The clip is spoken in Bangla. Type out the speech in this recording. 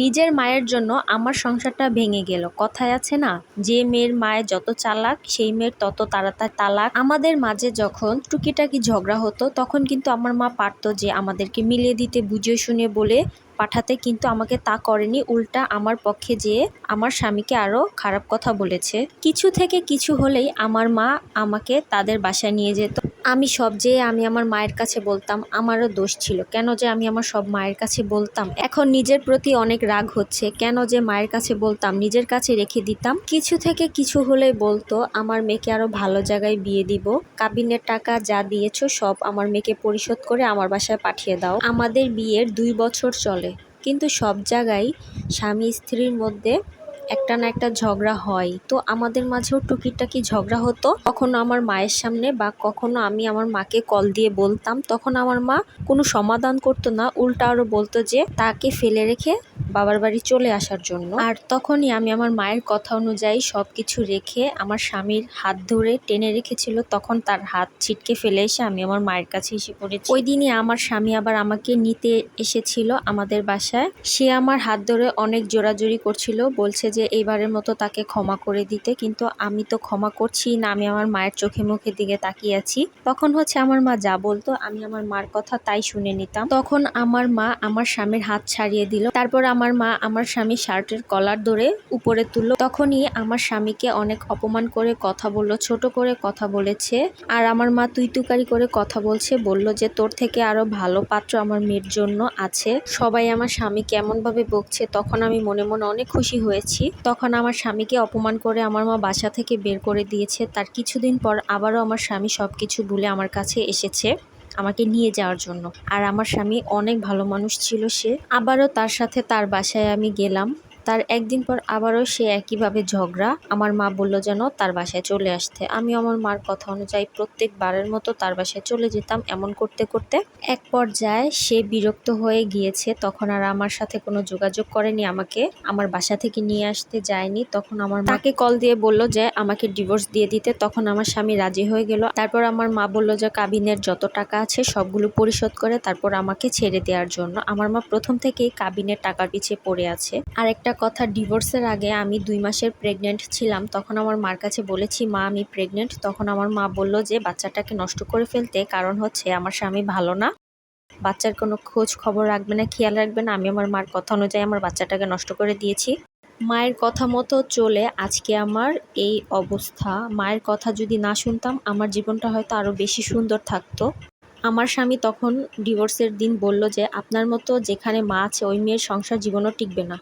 নিজের মায়ের জন্য আমার সংসারটা ভেঙে গেল। কথায় আছে না, যে মেয়ের মায়ের যত চালাক, সেই মেয়ের তত তাড়াতাড়ি তালাক। আমাদের মাঝে যখন টুকিটাকি ঝগড়া হতো, তখন কিন্তু আমার মা পারতো যে আমাদেরকে মিলিয়ে দিতে, বুঝিয়ে শুনে বলে পাঠাতে, কিন্তু আমাকে তা করেনি। উল্টা আমার পক্ষে যেয়ে আমার স্বামীকে আরও খারাপ কথা বলেছে। কিছু থেকে কিছু হলেই আমার মা আমাকে তাদের বাসায় নিয়ে যেত। আমি সব যেয়ে আমি আমার মায়ের কাছে বলতাম, আমারও দোষ ছিল। কেন যে আমি আমার সব মায়ের কাছে বলতাম? এখন নিজের প্রতি অনেক রাগ হচ্ছে। কেন যে মায়ের কাছে বলতাম? নিজের কাছে রেখে দিতাম। কিছু থেকে কিছু হলেই বলতো, আমার মেয়েকে আরও ভালো জায়গায় বিয়ে দিব। কাবিনের টাকা যা দিয়েছ সব আমার মেয়েকে পরিশোধ করে আমার বাসায় পাঠিয়ে দাও। আমাদের বিয়ের দুই বছর চলে। কিন্তু সব জায়গায় স্বামী স্ত্রীর মধ্যে একটা না একটা ঝগড়া হয়। তো আমাদের মাঝেও টুকিটাকি ঝগড়া হতো? কখনো আমার মায়ের সামনে বা কখনো আমি আমার মাকে কল দিয়ে বলতাম। তখন আমার মা কোনো সমাধান করতো না। উল্টা আরও বলতো যে, তাকে ফেলে রেখে বাবার বাড়ি চলে আসার জন্য। আর তখনই আমি আমার মায়ের কথা অনুযায়ী সব কিছু রেখে আমার স্বামীর হাত ধরে টেনে রেখেছিল। তখন তার হাত ছিটকে ফেলে এসে আমি আমার মায়ের কাছে এসে পড়েছি। ওই দিনই আমার স্বামী আবার আমাকে নিতে এসেছিল আমাদের বাসায়। সে আমার হাত ধরে অনেক জোরাজুরি করছিল, বলছে যে এইবারের মতো তাকে ক্ষমা করে দিতে। কিন্তু আমি তো ক্ষমা করছি না, আমি আমার মায়ের চোখে মুখের দিকে তাকিয়ে আছি। তখন হচ্ছে আমার মা যা বলতো, আমি আমার মার কথা তাই শুনে নিতাম। তখন আমার মা আমার স্বামীর হাত ছাড়িয়ে দিল। তারপর আমার মা আমার স্বামী শার্টের কলার ধরে উপরে তুললো। তখনই আমার স্বামীকে অনেক অপমান করে কথা বলল, ছোট করে কথা বলেছে। আর আমার মা তুই তুকারি করে কথা বলছে, বলল যে, তোর থেকে আরও ভালো পাত্র আমার মেয়ের জন্য আছে। সবাই আমার স্বামী কেমন ভাবে বকছে, তখন আমি মনে মনে অনেক খুশি হয়েছি। তখন আমার স্বামীকে অপমান করে আমার মা বাসা থেকে বের করে দিয়েছে। তার কিছুদিন পর আবারও আমার স্বামী সবকিছু ভুলে আমার কাছে এসেছে। আমাকে নিয়ে যাওয়ার জন্য। আর আমার স্বামী অনেক ভালো মানুষ ছিল সে। আবারও তার সাথে তার বাসায় আমি গেলাম। তার একদিন পর আবারও সে একইভাবে ঝগড়া। আমার মা বলল যেন তার বাসায় চলে আসতে। আমি আমার মার কথা অনুযায়ী প্রত্যেকবারের মতো তার বাসায় চলে যেতাম এমন করতে করতে। এক পর্যায়ে সে বিরক্ত হয়ে গিয়েছে। তখন আর আমার সাথে কোনো যোগাযোগ করেনি আমাকে। আমার বাসা থেকে নিয়ে আসতে যায়নি। তখন আমার মাকে কল দিয়ে বলল যে আমাকে ডিভোর্স দিয়ে দিতে। তখন আমার স্বামী রাজি হয়ে গেল। তারপর আমার মা বলল যে কাবিনের যত টাকা আছে সবগুলো পরিশোধ করে তারপর আমাকে ছেড়ে দেওয়ার জন্য। আমার মা প্রথম থেকেই কাবিনের টাকার পিছিয়ে পড়ে আছে। আর একটা কথা ডিভোর্সের আগে আমি দুই মাসের প্রেগনেন্ট ছিলাম, তখন আমার মার কাছে বলেছি, মা, আমি প্রেগনেন্ট তখন আমার মা বলল যে, বাচ্চাটাকে নষ্ট করে ফেলতে, কারণ হচ্ছে আমার স্বামী ভালো না। বাচ্চার কোনো খোঁজ খবর রাখবে না, খেয়াল রাখবে না। আমি আমার মার কথা অনুযায়ী আমার বাচ্চাটাকে নষ্ট করে দিয়েছি। মায়ের কথা মতো চলে আজকে আমার এই অবস্থা। মায়ের কথা যদি না শুনতাম, আমার জীবনটা হয়তো আরও বেশি সুন্দর থাকতো। আমার স্বামী তখন ডিভোর্সের দিন বলল যে, আপনার মতো যেখানে মা আছে, ওই মেয়ের সংসার জীবনও টিকবে না।